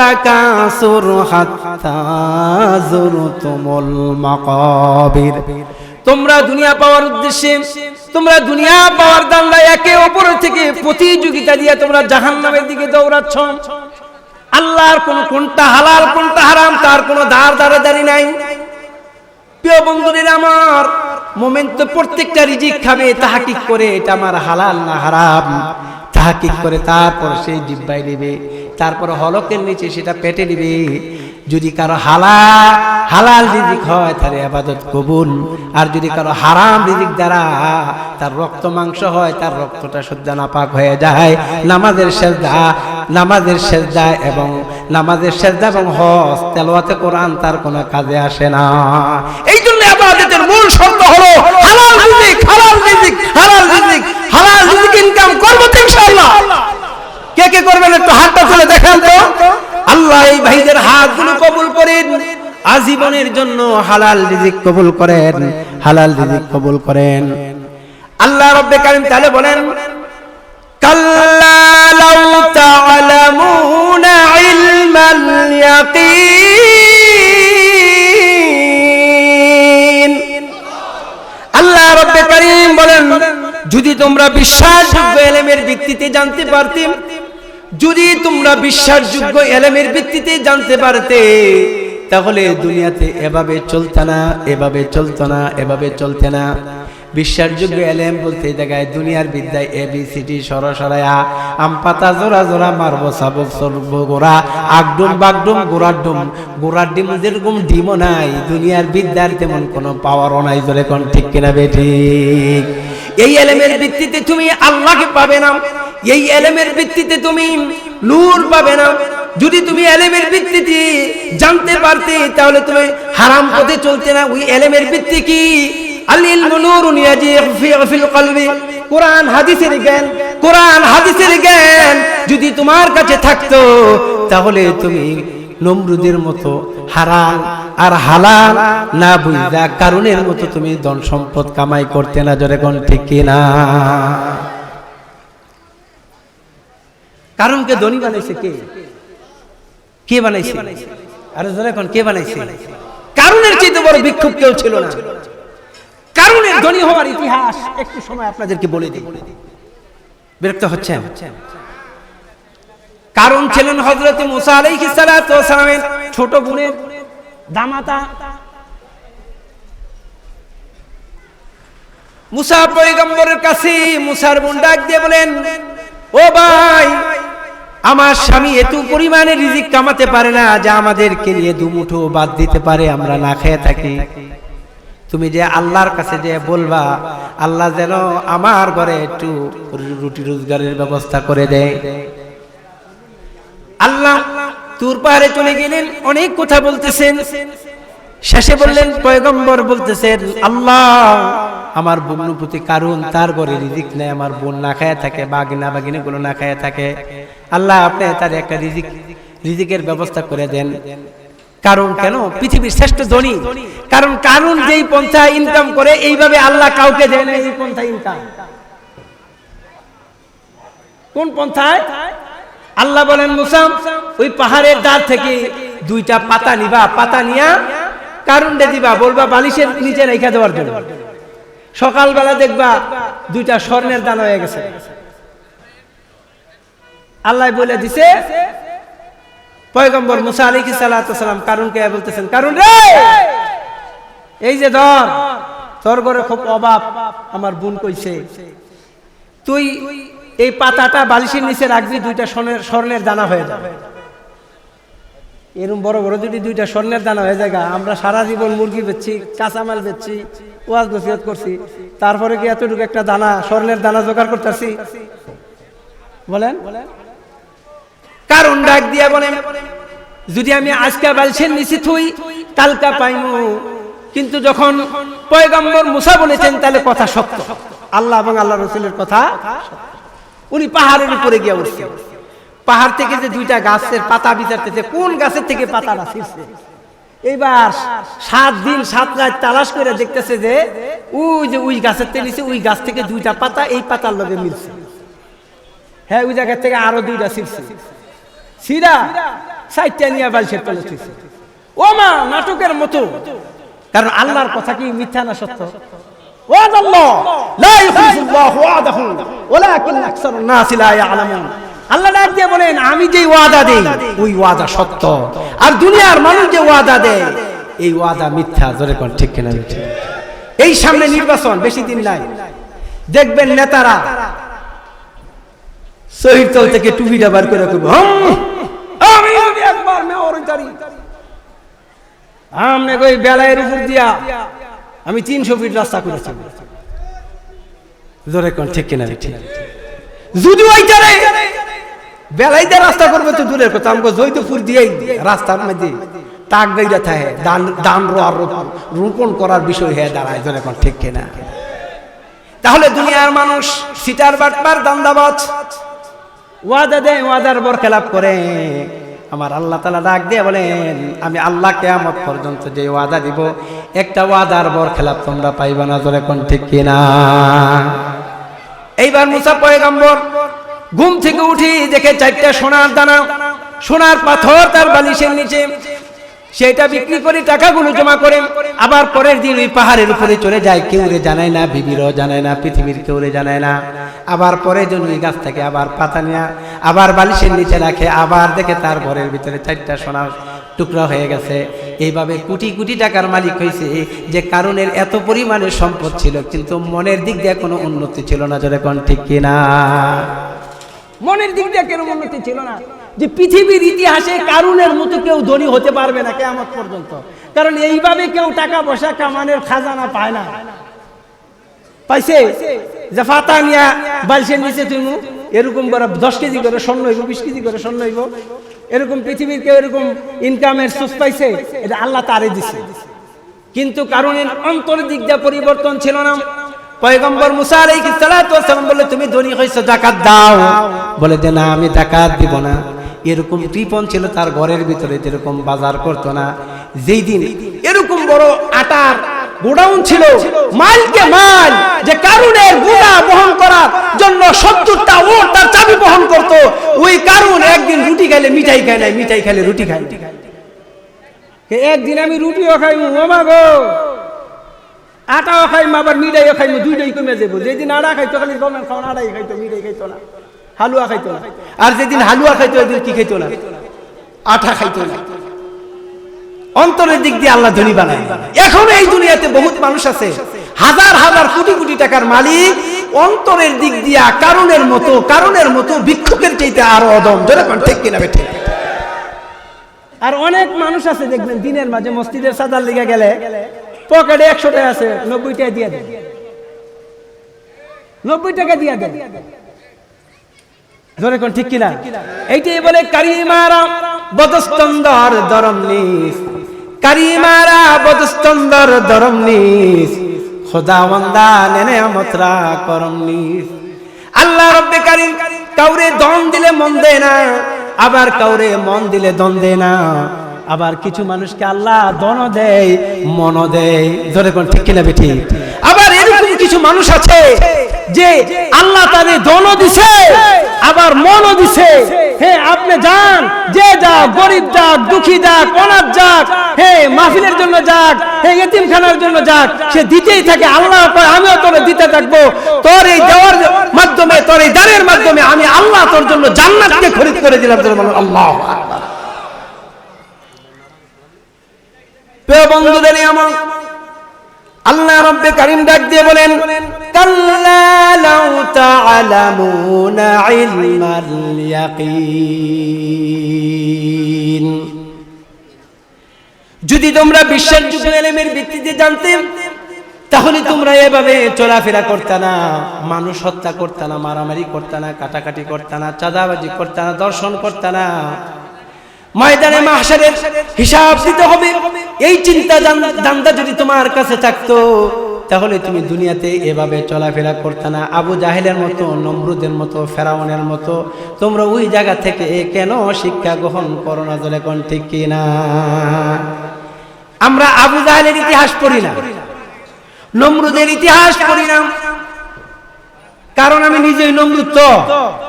তাকাসুর হাত্তা যুরতুমুল মাকাবির। তোমরা দুনিয়া পাওয়ার উদ্দেশ্যে, তোমরা দুনিয়া পাওয়ার দান্দায় একে অপরের থেকে প্রতিযোগিতা দিয়ে তোমরা জাহান্নামের দিকে দৌড়াচ্ছ। আল্লাহর কোন কোনটা হালাল, কোনটা হারাম, তার কোনো ধার দাঁড়াদারি নাই। প্রিয় বন্ধুদের আমার মোমেন্ট তো প্রত্যেকটা রিজিক খাবে, তাহা ঠিক করে এটা আমার হালাল না হারাম। তাহাকিক করে, তারপর সেই জিব্বাই নেবে, তারপর হলকের নিচে সেটা পেটে নেবে। যদি কারও হালা হালাল রিজিক হয় তার আবাদত কবুল। আর যদি কারও হারাম রিজিক দ্বারা তার রক্ত মাংস হয়, তার রক্তটা সজ্জা নাপাক হয়ে যায়। নামাজের সেজদা নামাজের সেজদা এবং নামাজের সেজদা এবং হজ তেলোয়াতে কোরআন তার কোনো কাজে আসে না। এই জন্য আবাদতের মূল শর্ত হলো হালাল রিজিক হালাল রিজিক, হালাল রিজিক ইনকাম করব তো কে কে করবেন একটু হাতটা দেখান তো। আল্লাহ এই ভাইদের কবুল করেন, আজীবনের জন্য হালাল রিজিক কবুল করেন, হালাল রিজিক কবুল করেন। আল্লাহ রব্বে কারিম তাহলে বলেন, কাল্লা ইয়াকিন। যদি তোমরা বিশ্বাসযোগ্য এলেমের ভিত্তিতে জানতে পারতে, যদি তোমরা বিশ্বাসযোগ্য এলেমের ভিত্তিতে জানতে পারতে, তাহলে দুনিয়াতে এভাবে চলতো না, এভাবে চলতো না, এভাবে চলতে না। বিশ্বাসযোগ্য এলেম বলতে দেখায় দুনিয়ার বিদ্যায় এ বি সি ডি সরসরায়া, আম পাতা জোড়া জোড়া, মারবো সাবক সরব, গোড়া, আগডুম, বাগডুম, গোড়ার ডুম, গোড়ার ডিম যেরকম ডিমও নাই, দুনিয়ার বিদ্যার তেমন কোনো পাওয়ারও নাই, জোরে কোন ঠিক কিনা বেঠিক এই এলেমের ভিত্তিতে তুমি আল্লাহকে পাবে না। এই এলেমের ভিত্তিতে তুমি নূর পাবে না। যদি তুমি এলেমের ভিত্তিতে জানতে পারতে, তাহলে তুমি হারাম পথে চলতে না। ওই এলেমের ভিত্তি কি? কোরআন হাদিসের জ্ঞান, কোরআন হাদিসের যদি তোমার কাছে থাকতো, তাহলে তুমি নমরুদের মতো হারাম আর হালাল না বুঝা কারণের মতো তুমি ধন সম্পদ কামাই করতে না, জরে কোন ঠিক না? কারণকে ধনী বানাইছে কে? কে বানাইছে? আরে জোরে কোন, কে বানাইছে? কারণের চেয়ে বড় বিক্ষোভ কেউ ছিল না। কারণের ধনী হওয়ার ইতিহাস একটু সময় আপনাদেরকে বলে দিই। বিরক্ত হচ্ছে কারণ ছিলেন হজরত মুসা ওয়াস সালামের ছোট বোনের দামাতা। মুসা পয়গম্বরের কাছে মুসার বোন ডাক দিয়ে বলেন, ও ভাই, আমার স্বামী এত পরিমাণে রিজিক কামাতে পারে না যা আমাদেরকে নিয়ে দুমুঠো বাদ দিতে পারে, আমরা না খেয়ে থাকি। তুমি যে আল্লাহর কাছে যে বলবা, আল্লাহ যেন আমার ঘরে একটু রুটি রোজগারের ব্যবস্থা করে দেয়। আল্লাহ তুর পাহাড়ে চলে গেলেন, অনেক কথা বলতেছেন। শেষে বললেন, পয়গম্বর বলতেছেন, আল্লাহ, আমার বোনের প্রতি কারণ তার ঘরে রিজিক নেই, আমার বোন না খায় থাকে, বাগিনা গুলো না খায় থাকে। আল্লাহ, আপনি তার একটা রিজিক, রিজিকের ব্যবস্থা করে দেন। কারণ কেন? পৃথিবীর শ্রেষ্ঠ ধনী। কারণ কারণ যেই পন্থা ইনকাম করে, এইভাবে আল্লাহ কাউকে দেয় না, এই পন্থা ইনকাম কোন পন্থায়? আল্লাহ বলেন মুসাম ওই পাহাড়ের দ্বার থেকে দুইটা পাতা নিবা, পাতা নিয়া কারণটা দিবা, বলবা বালিশের নিচে রেখা দেওয়ার জন্য। সকালবেলা দেখবা দুইটা স্বর্ণের দান হয়ে গেছে। আল্লাহ বলে দিছে, পয়গম্বর মুসা আলী সালাম কারণ কে বলতেছেন কারণ রে! এই যে ধর, তোর ঘরে খুব অভাব, আমার বোন কইছে। তুই এই পাতাটা বালিশের নিচে রাখবি, দুইটা স্বর্ণের স্বর্ণের দানা হয়ে যাবে। এরকম বড় বড় যদি দুইটা স্বর্ণের দানা হয়ে যায় আমরা সারা জীবন মুরগি বেচছি, কাঁচামাল বেচছি, ওয়াজ নসিহত করছি। তারপরে কি এতটুকু একটা দানা, স্বর্ণের দানা জোগাড় করতেছি? বলেন? কারণ ডাক দিয়া বলেন যদি আমি আজকে বালছেন নিচে থুই কালকা পাইমু। কিন্তু যখন পয়গম্বর মুসা বলেছেন, তাহলে কথা সত্য। আল্লাহ এবং আল্লাহ রসুলের কথা উনি পাহাড়ের উপরে গিয়ে উঠছে। পাহাড় থেকে যে দুইটা গাছের পাতা বিচারতেছে, কোন গাছের থেকে পাতাটা ছিঁড়ছে এইবার সাত দিন, সাত রাত তালাশ করে দেখতেছে যে, ওই যে ওই গাছের নিচে, ওই গাছ থেকে দুইটা পাতা এই পাতার লগে মিলছে। হ্যাঁ ওই জায়গার থেকে আরও দুইটা ছিঁড়ছে। সিরা সাইটটা নিয়ে থুইছে ও মা নাটকের মতো। কারণ আল্লাহর কথা কি মিথ্যা না সত্য? আল্লাহ। ডাক দিয়ে বলেন, আমি যেই ওয়াদা দেই, ওই ওয়াদা সত্য। আর দুনিয়ার মানুষ যে ওয়াদা দেয়, এই ওয়াদা মিথ্যা। জোরে কোন, ঠিক কিনা এই সামনে নির্বাচন, বেশি দিন নাই। দেখবেন নেতারা শহীদ তল থেকে টুপিটা বার করে করব আমি একবার আমনে বেলায়ের উপর দিয়া আমি তিনশো ফিট রাস্তা করেছি। জোরে কোন, ঠিক কিনা? ঠিক যদি ওইটারে বেলাইতে রাস্তা করবে তো দূরের কথা, আমাকে জৈতপুর দিয়েই রাস্তার মধ্যে তাক গাইরা থাকে, দান দান রোয়ার রোপণ করার বিষয় হয়ে দাঁড়ায়, জোরে কোন, ঠিক কিনা? তাহলে দুনিয়ার মানুষ সিটার বাটপার দান্দাবাজ, ওয়াদা দেয়, ওয়াদার বর খেলাপ করে। আমার আল্লাহ তালা ডাক দিয়ে বলেন, আমি আল্লাহ কেয়ামত পর্যন্ত যে ওয়াদা দিব, একটা ওয়াদার বর খেলাপ তোমরা পাইবা না, জোরে কোন ঠিক কিনা এইবার মুসা পয়গম্বর ঘুম থেকে উঠি, দেখে চারটা সোনার দানা, সোনার পাথর তার বালিশের নিচে সেটা বিক্রি করে টাকাগুলো জমা করে, আবার পরের দিন ওই পাহাড়ের উপরে চলে যায়, কেউ রে জানায় না, বিবিরও জানায় না, পৃথিবীর কেউ রে জানায় না। আবার পরের দিন ওই গাছ থেকে আবার পাতা নেয়া, আবার বালিশের নিচে রাখে, আবার দেখে তার ঘরের ভিতরে চারটা সোনার টুকরা হয়ে গেছে। এইভাবে কোটি কোটি টাকার মালিক হয়েছে যে কারণের এত পরিমাণে সম্পদ ছিল, কিন্তু মনের দিক দিয়ে কোনো উন্নতি ছিল না, জোরে কোন ঠিক কিনা? মনের দিক দিয়ে কেন উন্নতি ছিল না? যে পৃথিবীর ইতিহাসে কারুনের মতো কেউ ধনী হতে পারবে না কেমন পর্যন্ত। কারণ এইভাবে কেউ টাকা পয়সা কামানের খাজানা পায় না। পাইছে? যে ফাতা নিয়া বালসের নিচে তুমি এরকম করে দশ কেজি করে স্বর্ণ হইব, বিশ কেজি করে স্বর্ণ হইব। এরকম পৃথিবীর কেউ এরকম ইনকামের সুস পাইছে, এটা আল্লাহ তারে দিছে। কিন্তু কারণ এর অন্তরের দিক দিয়ে পরিবর্তন ছিল না। পয়গম্বর মুসা আলাইহিস সালাতু বলে তুমি ধনী হইছো, জাকাত দাও। বলে যে, না, আমি জাকাত দিব না। এরকম কৃপণ ছিল তার ঘরের ভিতরে, যেরকম বাজার করতো না। যেই দিন এরকম বড় আটার গোডাউন ছিল, মালকে মাল যে কারুনের গুণা বহন করার জন্য সত্তরটা ওর তার চাবি বহন করত, ওই কারুন একদিন রুটি খাইলে মিঠাই খায় নাই, মিঠাই খাইলে রুটি খায় একদিন আমি রুটিও খাইমু ওমা গো! আটাও খাইমু, আবার মিঠাইও খাইমু, দুইটাই কমে যাব যেদিন আটা খাইতো, খালি গমের খাওয়ান আটাই খাইতো, মিঠাই খাইতো না। হালুয়া খাইতো না। আর যেদিন হালুয়া খাইতো ওই দিন কি খাইতো না? আটা খাইতো না। অন্তরের দিক দিয়ে আল্লাহ ধনী বানায় এখন এই দুনিয়াতে বহুত মানুষ আছে। হাজার হাজার, কোটি কোটি টাকার মালিক অন্তরের দিক দিয়া কারণের মতো কারণের মতো ভিক্ষুকের চাইতে আরও অদম। ঠিক কিনা বেঠে আর অনেক মানুষ আছে, দেখবেন দিনের মাঝে মসজিদের সাদার লিগে গেলে পকেটে একশো টাকা আছে, নব্বই টাকা দিয়ে দেন নব্বই টাকা দিয়ে দেন ধরে কোন ঠিক কিনা? এইটাই বলে কারিমারা বদস্তন্দর দরম নিস। কারিমারা বদস্তন্দর দরম নিস। নেনে করম নিস। আল্লাহ রব্বে কারিম কাউরে দন দিলে মন দেয় না, আবার কাউরে মন দিলে দন দেয় না। আবার কিছু মানুষকে আল্লাহ দন দেয় মন দেয়। ধরে কোন ঠিক কিনা বেঠি? আবার এরকম কিছু মানুষ আছে যে আল্লাহ তাদের দনও দিছে আবার মনও দিছে। হে আপনি যান যে যাক গরিব যাক দুঃখী যাক অনাথ যাক হে মাহফিলের জন্য যাক হে এতিমখানার জন্য যাক সে দিতেই থাকে আল্লাহ আমিও তোরে দিতে থাকব। তোর এই দেওয়ার মাধ্যমে তোর এই দানের মাধ্যমে আমি আল্লাহ তোর জন্য জান্নাতকে খরিদ করে দিলাম আল্লাহ প্রিয় বন্ধুদের আমার আল্লাহ রব্বে কারিম ডাক দিয়ে বলেন যদি তোমরা বিশ্বাসযোগ্য এলেমের ভিত্তিতে জানতে, তাহলে তোমরা এভাবে চলাফেরা করতে না, মানুষ হত্যা করতে না, মারামারি করতে না, কাটাকাটি করতে না, চাঁদাবাজি করতে না, দর্শন করতে না। ময়দানে মাহশারের হিসাব দিতে হবে। এই চিন্তা জানতা যদি তোমার কাছে থাকতো, তাহলে তুমি দুনিয়াতে এভাবে চলাফেরা করতে না। আবু জাহেলের মতো, নমরুদের মতো, ফেরাউনের মতো, তোমরা ওই জায়গা থেকে কেন শিক্ষা গ্রহণ করো না জলে কোন ঠিক কিনা? আমরা আবু জাহেলের ইতিহাস পড়ি না। নমরুদের ইতিহাস পড়ি না। কারণ আমি নিজেই নমরুদ তো।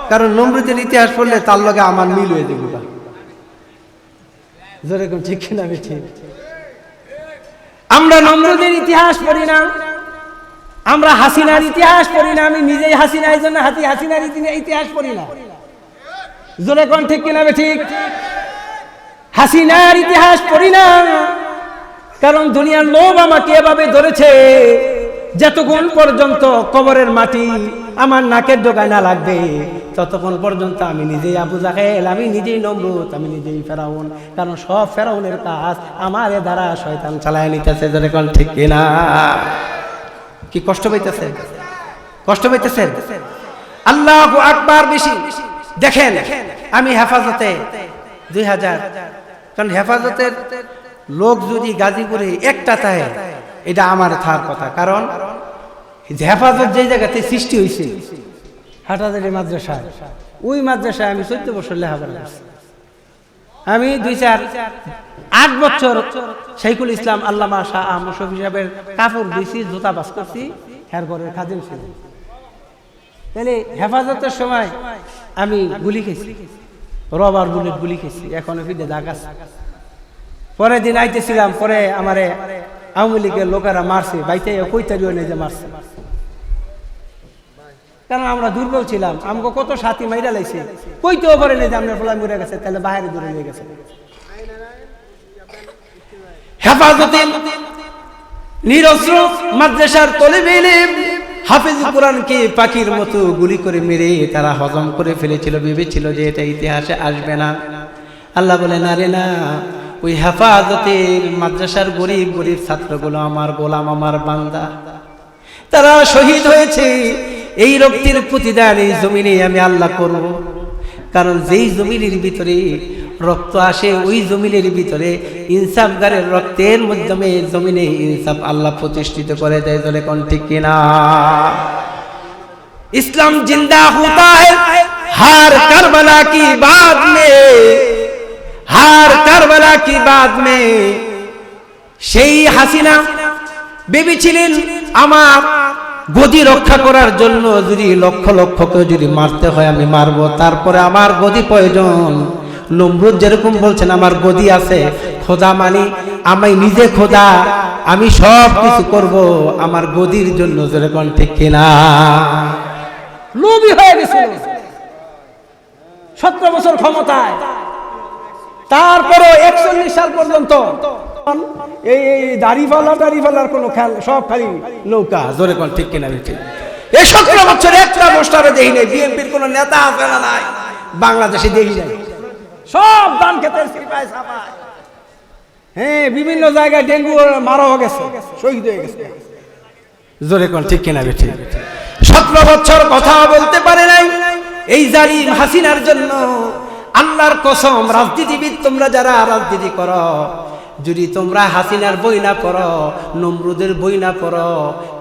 কারণ নমরুদের ইতিহাস পড়লে তার লগে আমার মিল হয়ে যাবে যেরকম ঠিক কিনা আমি ঠিক। আমরা নমরুদের ইতিহাস পড়ি না। আমরা হাসিনার ইতিহাস পড়ি না। আমি নিজেই হাসিনা, এই জন্য হাতি হাসিনার ইতি- ইতিহাস পড়ি না। জোরে কোন ঠিক কিনা বে ঠিক? হাসিনার ইতিহাস পড়ি না। কারণ দুনিয়ার লোভ আমাকে এভাবে ধরেছে। যতক্ষণ পর্যন্ত কবরের মাটি আমার নাকের ডোকায় না লাগবে, ততক্ষণ পর্যন্ত আমি নিজেই আবু জাহেল, আমি নিজেই নমরুদ, আমি নিজেই ফেরাউন। কারণ সব ফেরাউনের কাজ আমার দ্বারা শয়তান চালায় নিতেছে যেরকম ঠিক কিনা? কি কষ্ট পাইতেছে? কষ্ট পাইতেছেন আল্লাহ আকবার বেশি। দেখেন, আমি হেফাজতে দুই হাজার। কারণ হেফাজতের লোক যদি গাজীপুরে একটা থাকে এটা আমার থার কথা। কারণ হেফাজত যে জায়গাতে সৃষ্টি হয়েছে হাটাদারি মাদ্রাসায়, ওই মাদ্রাসায় আমি চোদ্দ বছর লেখাপড়া করছি। আমি দুই চার আট বছর শাইকুল ইসলাম আল্লামা শাহ আহমদ সাহেবের কাপড় দিয়েছি, জুতা বাস করছি হ্যার ঘরের খাদিম ছিল। তাহলে হেফাজতের সময় আমি গুলি খেয়েছি, রবার বুলেট গুলি খেয়েছি, এখনও ফিরে দাগ আছে। পরের দিন আইতেছিলাম, পরে আমারে আওয়ামী লীগের লোকেরা মারছে, বাইতে কইতারিও নেই যে মারছে। কারণ আমরা দুর্বল ছিলাম? আমাকে কত সাথী মাইরা লাইছে। কইতেও পারে না যে আপনার ফলা মরে গেছে, তাহলে বাইরে দূরে নিয়ে গেছে। হেফাজতে নিরস্ত্র মাদ্রাসার তলেবে হাফিজ পাখির মতো গুলি করে মেরে তারা হজম করে ফেলেছিল, ভেবেছিল যে এটা ইতিহাসে আসবে না। আল্লাহ বলে, না রে, না। ওই হেফাজতের মাদ্রাসার গরিব গরিব ছাত্রগুলো আমার গোলাম, আমার বান্দা। তারা শহীদ হয়েছে। এই রক্তির প্রতিদান এই জমিনে আমি আল্লাহ করব। কারণ যেই জমিনের ভিতরে রক্ত আসে, ওই জমিনের ভিতরে ইনসাফগারের রক্তের মাধ্যমে জমিনে ইনসাফ আল্লাহ প্রতিষ্ঠিত করে দেয় জলে কোন ঠিক কিনা ইসলাম জিন্দা হুতা হার কারবালা কি বাদ মে হার কারবালা কি বাদ মে? সেই হাসিনা ছিলেন আমার গদি রক্ষা করার জন্য যদি লক্ষ লক্ষকে যদি মারতে হয়, আমি মারব। তারপরে আমার গদি প্রয়োজন। নমরুদ যেরকম বলছেন, আমার গদি আছে, খোদা মানি আমি নিজে খোদা, আমি সব কিছু করব, আমার গদির জন্য যেরকম ঠিক কিনা। লোভী হয়ে গেছে। সতেরো বছর ক্ষমতায় তারপরে একচল্লিশ সাল পর্যন্ত এই এই দাড়িপাল্লা, দাড়িপাল্লার কোনো খেয়াল সব খালি নৌকা। জোরে কোন, ঠিক কিনা, ঠিক। এই সতেরো বছর একটা পোস্টারে দেখি নাই। বিএনপির কোনো নেতা আছে না নাই? বাংলাদেশে দেখি নাই। সব দান খেতের সিপাই হ্যাঁ বিভিন্ন জায়গায় ডেঙ্গু মারা হয়ে গেছে, শহীদ হয়ে গেছে। জোরে কোন, ঠিক কিনা বেঠি সতেরো বছর কথা বলতে পারে নাই এই জালিম হাসিনার জন্য। আল্লাহর কসম, রাজনীতিবিদ তোমরা যারা রাজনীতি করো, যদি তোমরা হাসিনার বই না পড়ো, নমরুদের বই না পড়ো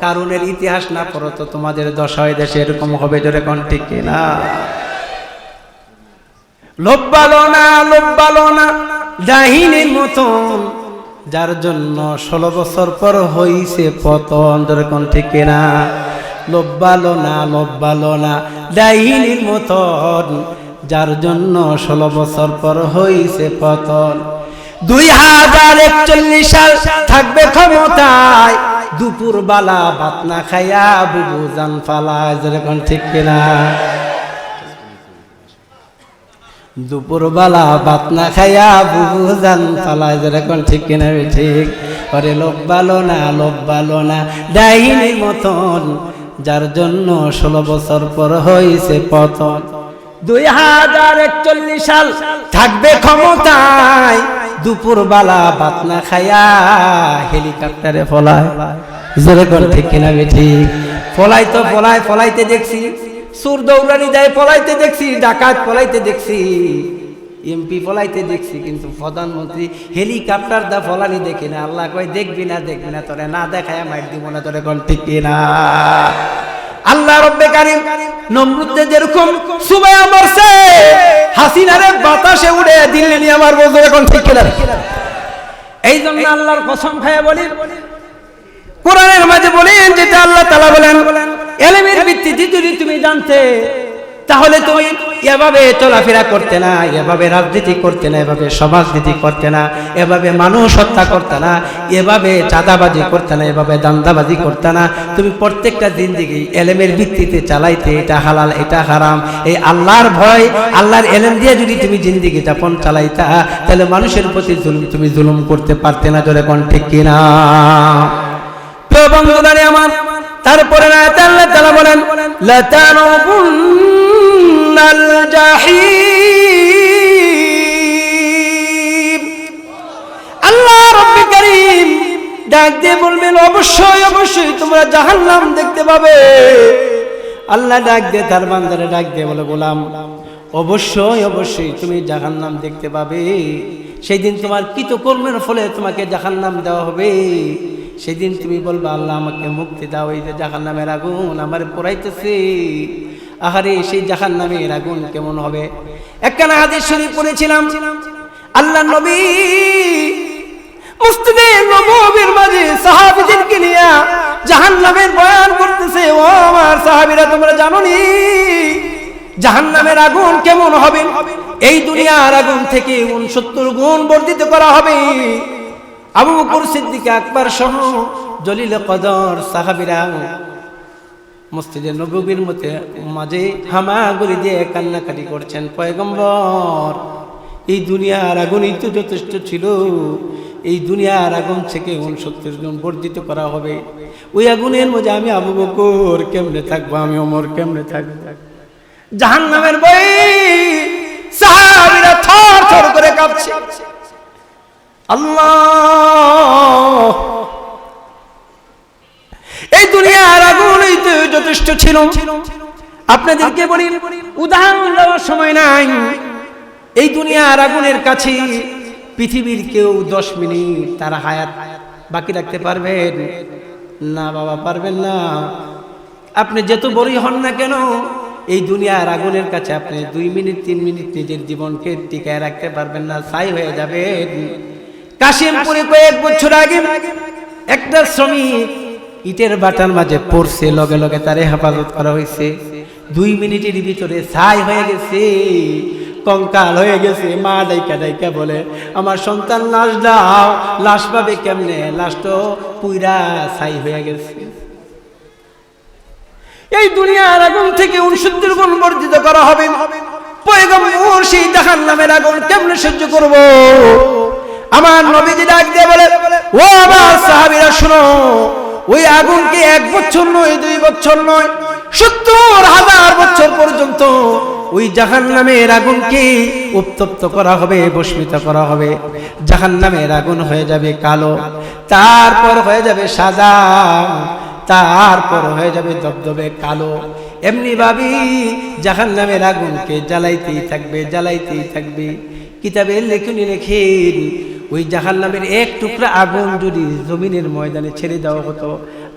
কারণের ইতিহাস না পড়ো, তো তোমাদের দশায় দেশে এরকম হবে জোরে কোন ঠিক কিনা লোব্বালো না লোব্বালো না ডাহিনীর মতন, যার জন্য ষোলো বছর পর হইছে পতন যেরকম ঠিক না? লোব্বালো না লোব্বালো না মতন যার জন্য ষোলো বছর পর হইছে পতন। দুই হাজার একচল্লিশ সাল থাকবে ক্ষমতায় দুপুর বালা ভাত না খাইয়া বুবু জান ফালায় যেরকম ঠিক কিনা? দুপুরবেলা ভাত না খাইয়া বুবু জান চালায় যেরকম ঠিক কিনা ঠিক? করে লোক ভালো না লোক না ডাইনির মতন, যার জন্য ষোলো বছর পর হয়েছে পতন। দুই হাজার একচল্লিশ সাল থাকবে ক্ষমতায়। দুপুরবেলা ভাত না খাইয়া হেলিকপ্টারে ফলায়। যেরকম ঠিক কিনা বে ঠিক? ফলাই তো ফলায়, ফলাইতে দেখছি। সুর দৌড়ানি দেয় পলাইতে দেখছি। ডাকাত পলাইতে দেখছি। এমপি পলাইতে দেখছি, কিন্তু প্রধানমন্ত্রী হেলিকপ্টার দা ফলানি দেখি না। আল্লাহ কয়, দেখবি না দেখবি না, তোরে না দেখায় মাইর দিব না, তোরে কোন ঠিক না আল্লাহ রব্বে কারিম নমরুদে যেরকম সুবায়া মারছে, হাসিনারে বাতাসে উড়ে দিল্লি নিয়ে আমার বন্ধু এখন ঠিক কিনা এই জন্য আল্লাহর কসম খায়া বলি, কোরআনের মাঝে বলেন যেটা আল্লাহ তালা বলেন, এলেমের ভিত্তিতে যদি তুমি জানতে তাহলে তুমি এভাবে চলাফেরা করতে না, এভাবে রাজনীতি করতে না, এভাবে সমাজনীতি করতে না, এভাবে মানুষ হত্যা করতে না, এভাবে চাঁদাবাজি করতে না, এভাবে দান্দাবাজি করতে না। তুমি প্রত্যেকটা জিন্দিগি এলেমের ভিত্তিতে চালাইতে, এটা হালাল, এটা হারাম। এই আল্লাহর ভয়, আল্লাহর এলেম দিয়ে যদি তুমি জিন্দিগি যাপন চালাইতা, তাহলে মানুষের প্রতি জুলুম তুমি জুলুম করতে পারতে না, জোরে কোন ঠিক কিনা? বন্ধুদারে আমার তারপরে না আল্লাহ বলেন লাতারুবুন্নাল জাহিম। আল্লাহ রাব্বুল ডাক অবশ্যই অবশ্যই তোমরা দেখতে পাবে। আল্লাহ ডাক ডাক বলে, গোলাম, অবশ্যই অবশ্যই তুমি দেখতে পাবে। সেই দিন তোমার ফলে তোমাকে জাহান্নাম দেওয়া হবে। সেদিন তুমি বলবে, আল্লাহ আমাকে মুক্তি দাও, এই যে জাহান্নামের আগুন আমার পোড়াইতেছে। আহারে, সেই জাহান্নামের আগুন কেমন হবে? একখানা হাদিস শরীফ পড়েছিলাম। আল্লাহ নবী বয়ান করতেছে, ও আমার তোমরা আগুন কেমন হবে? এই দুনিয়ার আগুন থেকে উনসত্তর গুণ বর্ধিত করা হবে। আবু বকর সিদ্দিক আকবর সহ জলিল কদর সাহাবিরা মসজিদে নবীর মতে মাঝে হামাগুড়ি দিয়ে কান্নাকাটি করছেন পয়গম্বর। এই দুনিয়ার আগুনই তো যথেষ্ট ছিল। এই দুনিয়ার আগুন থেকে উনসত্তর জন বর্ধিত করা হবে। ওই আগুনের মধ্যে আমি আবু বকর কেমনে থাকব, আমি অমর কেমনে থাকব? জাহান নামের বই সাহাবিরা থর থর করে কাঁপছে। আল্লাহ। এই দুনিয়ার আগুনই তো যথেষ্ট ছিল। আপনাদেরকে বলি, উদাহরণ দেওয়ার সময় নাই। এই দুনিয়ার আগুনের কাছে পৃথিবীর কেউ দশ মিনিট তারা হায়াত বাকি রাখতে পারবেন? না বাবা, পারবেন না। আপনি যত বড়ই হন না কেন, এই দুনিয়ার আগুনের কাছে আপনি দুই মিনিট, তিন মিনিট নিজের জীবনকে টিকায় রাখতে পারবেন না, ছাই হয়ে যাবেন। কাশিমপুরে কয়েক বছর আগে একটা শ্রমিক ইটের বাটার মাঝে পড়ছে, লগে লগে তারে হেফাজত করা হয়েছে। দুই মিনিটের ভিতরে ছাই হয়ে গেছে, কঙ্কাল হয়ে গেছে, মা ডাইকা ডাইকা বলে, আমার সন্তান লাশ দাও, লাশ পাবে কেমনে? লাশ তো পুইরা ছাই হয়ে গেছে। এই দুনিয়ার আগুন থেকে উনসত্তর গুণ বর্ধিত করা হবে। পয়গম্বর সেই জাহান নামের আগুন কেমনে সহ্য করব? আমার নবীজি ডাক দিয়ে বলে, ও আমার সাহাবিরা, শুনো, ওই আগুনকে এক বছর নয়, দুই বছর নয়, সত্তর হাজার বছর পর্যন্ত ওই জাহান নামের আগুনকে উত্তপ্ত করা হবে বস্মিত করা হবে। জাহান নামের আগুন হয়ে যাবে কালো, তারপর হয়ে যাবে সাদা, তারপর হয়ে যাবে দবদবে কালো। এমনি ভাবি জাহান নামের আগুনকে জ্বালাইতেই থাকবে জ্বালাইতেই থাকবে। কিতাবের লেখনি লেখেন ওই জাহান নামের এক টুকরা আগুন যদি জমিনের ময়দানে ছেড়ে দেওয়া হতো,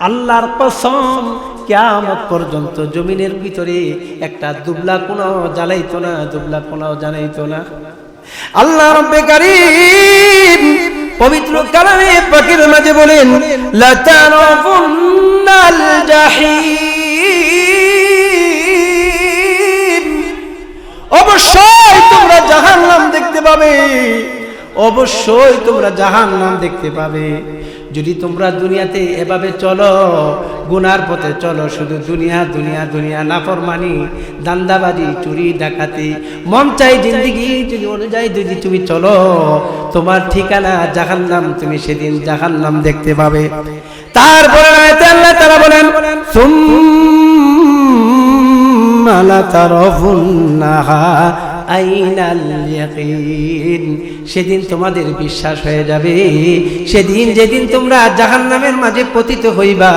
আল্লাহর কসম কেয়ামত পর্যন্ত জমিনের ভিতরে একটা দুবলা কোনাও জ্বালাইতো না, দুবলা কোনাও জানাইতো না। আল্লাহ রব্বে কারীম পবিত্র কালামে পাখির মাঝে বলেন অবশ্যই তোমরা জাহান্নাম দেখতে পাবে। অবশ্যই তোমরা জাহান্নাম দেখতে পাবে। যদি তোমরা দুনিয়াতে এভাবে চলো, গুনার পথে চলো, শুধু দুনিয়া দুনিয়া দুনিয়া নাফরমানি, দান্দাবাজি, চুরি, ডাকাতি, মন চাই জিন্দিগি, যদি অনুযায়ী যদি তুমি চলো, তোমার ঠিকানা জাহান্নাম, তুমি সেদিন জাহান্নাম দেখতে পাবে। তারপরে আল্লাহ তারা বলেন আইনাল ইয়াকিন সেদিন তোমাদের বিশ্বাস হয়ে যাবে। সেদিন যেদিন তোমরা জাহান্নামের মাঝে পতিত হইবা,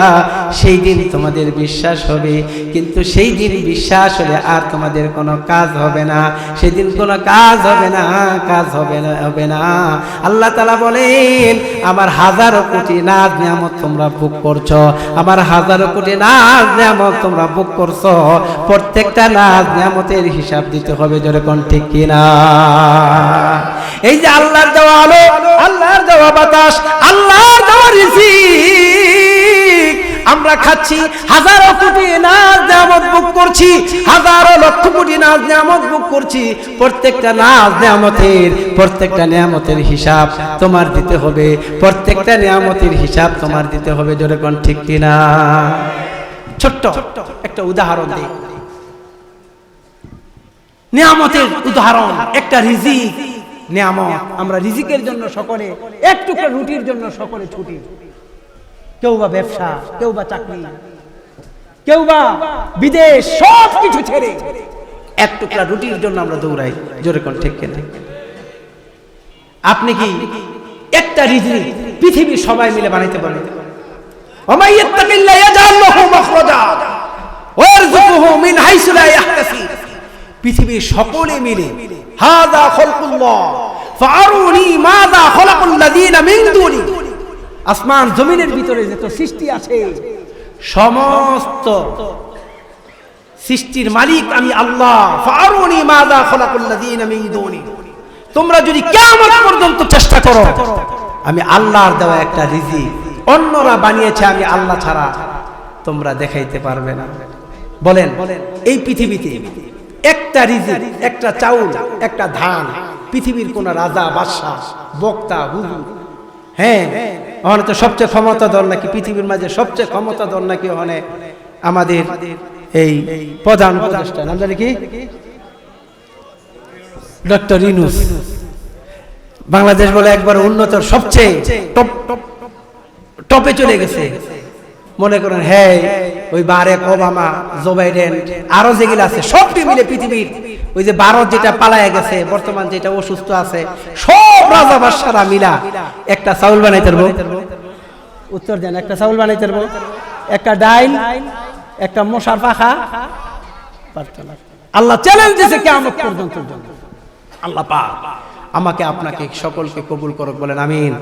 সেই দিন তোমাদের বিশ্বাস হবে। কিন্তু সেই দিন বিশ্বাস হলে আর তোমাদের কোনো কাজ হবে না। সেদিন কোনো কাজ হবে না, কাজ হবে না হবে না। আল্লাহ তালা বলেন, আমার হাজারো কোটি নাজ নিয়ামত তোমরা বুক করছ। আমার হাজারো কোটি নাজ নিয়ামত তোমরা বুক করছ। প্রত্যেকটা নাজ নিয়ামতের হিসাব দিতে হবে যেরকম কিনা? এই যে আল্লাহর দেওয়া আলো, আল্লাহর দেওয়া বাতাস, আল্লাহর দেওয়া আমরা খাচ্ছি, হাজারো কোটি নিয়ামত করছি, হাজারো লক্ষ কোটি নিয়ামত করছি। প্রত্যেকটা নিয়ামতের প্রত্যেকটা নিয়ামতের হিসাব তোমার দিতে হবে। প্রত্যেকটা নিয়ামতের হিসাব তোমার দিতে হবে, জোরে কোন ঠিক কিনা? ছোট্ট একটা উদাহরণ দিই। নিয়ামতের উদাহরণ, একটা রিজিক। নিয়ামত, আমরা রিজিকের জন্য সকলে, এক টুকরা রুটির জন্য সকলে ছুটি। কেউ বা ব্যবসা, কেউ বা চাকরি, কেউ বা বিদেশ, সব কিছু ছেড়ে এক টুকরা রুটির জন্য আমরা দৌড়াই। জোরে কোন ঠিক কেন? আপনি কি একটা রিজিক পৃথিবী সবাই মিলে বানাইতে পারেন? ওমাইয়াত্তাকিল্লাহ ইয়াজাল্লাহু মাখরাজা, ওয়ারযুকুহু মিন হাই পৃথিবীর সকলে মিলে হাদা খলকুল্লাহ ফারুনি মাদা খলাকুল্লাযীনা মিন দুনি। আসমান জমিনের ভিতরে যত সৃষ্টি আছে সমস্ত সৃষ্টির মালিক আমি আল্লাহ ফারুনি মাদা খলাকুল্লাযীনা মিন দুনি। তোমরা যদি কিয়ামত পর্যন্ত চেষ্টা করো আমি আল্লাহর দেওয়া একটা রিজিক। অন্যরা বানিয়েছে আমি আল্লাহ ছাড়া তোমরা দেখাইতে পারবে না। বলেন এই পৃথিবীতে একটা রিজিক, একটা চাউল, একটা ধান, পৃথিবীর কোন রাজা, বাদশাহ, বক্তা হুজুর হ্যাঁ ওখানে তো সবচেয়ে ক্ষমতাধর নাকি, পৃথিবীর মাঝে সবচেয়ে ক্ষমতাধর নাকি ওখানে আমাদের এই প্রধান উপদেষ্টা। নাম জানি কি? ডক্টর ইনুস বাংলাদেশ বলে একবার উন্নত সবচেয়ে টপ টপ টপে চলে গেছে। মনে করেন হ্যাঁ ওই বারেক ওবামা জো বাইডেন আরও যেগুলো আছে, সবটি মিলে পৃথিবীর ওই যে ভারত যেটা পালায় গেছে, বর্তমান যেটা অসুস্থ আছে, সব রাজা বাদশারা মিলা একটা চাউল বানাইতে পারব? উত্তর দেন, একটা চাউল বানাইতে পারব। একটা ডাইল, একটা মশার পাখা। আল্লাহ চ্যালেঞ্জ দিয়েছে কেমন পর্যন্ত। আল্লাহ পা আমাকে আপনাকে সকলকে কবুল করুক, বলেন আমিন।